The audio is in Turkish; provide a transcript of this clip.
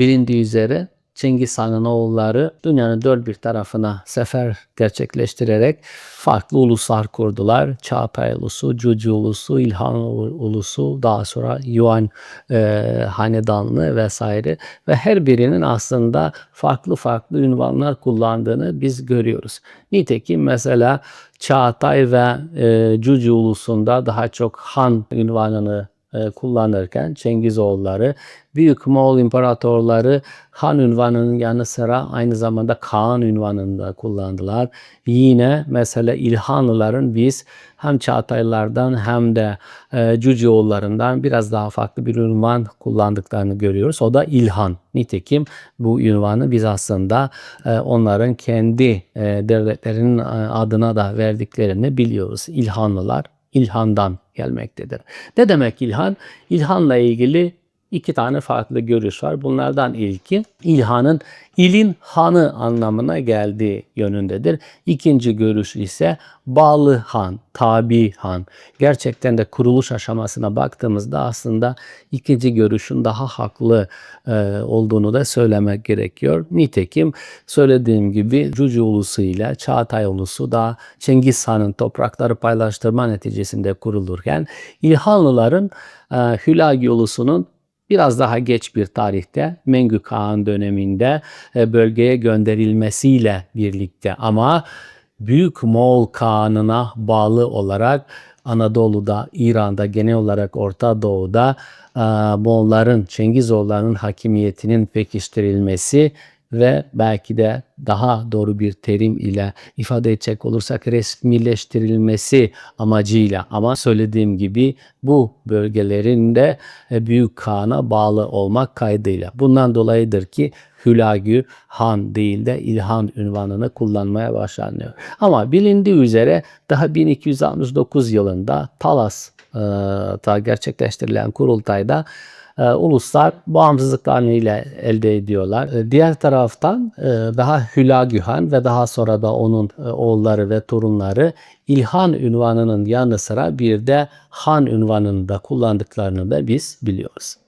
Bilindiği üzere Cengiz Han'ın oğulları dünyanın dört bir tarafına sefer gerçekleştirerek farklı uluslar kurdular. Çağatay ulusu, Cucu ulusu, İlhan ulusu, daha sonra Yuan e, hanedanlığı vesaire ve her birinin aslında farklı farklı ünvanlar kullandığını biz görüyoruz. Nitekim mesela Çağatay ve e, Cucu ulusunda daha çok Han ünvanını e, kullanırken Cengizoğulları Büyük Moğol imparatorları Han ünvanının yanı sıra aynı zamanda Kaan ünvanını da kullandılar. Yine mesela İlhanlıların biz hem Çağataylardan hem de e, Cüceoğullarından biraz daha farklı bir ünvan kullandıklarını görüyoruz. O da İlhan. Nitekim bu ünvanı biz aslında e, onların kendi e, devletlerinin e, adına da verdiklerini biliyoruz. İlhanlılar İlhan'dan gelmektedir. Ne demek İlhan? İlhan'la ilgili iki tane farklı görüş var. Bunlardan ilki İlhan'ın ilin hanı anlamına geldiği yönündedir. İkinci görüş ise bağlı han, tabi han. Gerçekten de kuruluş aşamasına baktığımızda aslında ikinci görüşün daha haklı e, olduğunu da söylemek gerekiyor. Nitekim söylediğim gibi Cucu ulusu ile Çağatay ulusu da Cengiz Han'ın toprakları paylaştırma neticesinde kurulurken İlhanlıların e, Hülagi ulusunun biraz daha geç bir tarihte Mengü Kağan döneminde e, bölgeye gönderilmesiyle birlikte ama Büyük Moğol Kağan'ına bağlı olarak Anadolu'da, İran'da, genel olarak Orta Doğu'da e, Moğolların, Çengizoğullarının hakimiyetinin pekiştirilmesi ve belki de daha doğru bir terim ile ifade edecek olursak resmileştirilmesi amacıyla ama söylediğim gibi bu bölgelerin de e, Büyük Kağan'a bağlı olmak kaydıyla. Bundan dolayıdır ki Hülagü Han değil de İlhan ünvanını kullanmaya başlanıyor. Ama bilindiği üzere daha 1269 yılında Talas'ta gerçekleştirilen kurultayda e, uluslar bağımsızlıklarını ile elde ediyorlar. E, diğer taraftan e, daha Hülagühan ve daha sonra da onun e, oğulları ve torunları İlhan ünvanının yanı sıra bir de Han ünvanını da kullandıklarını da biz biliyoruz.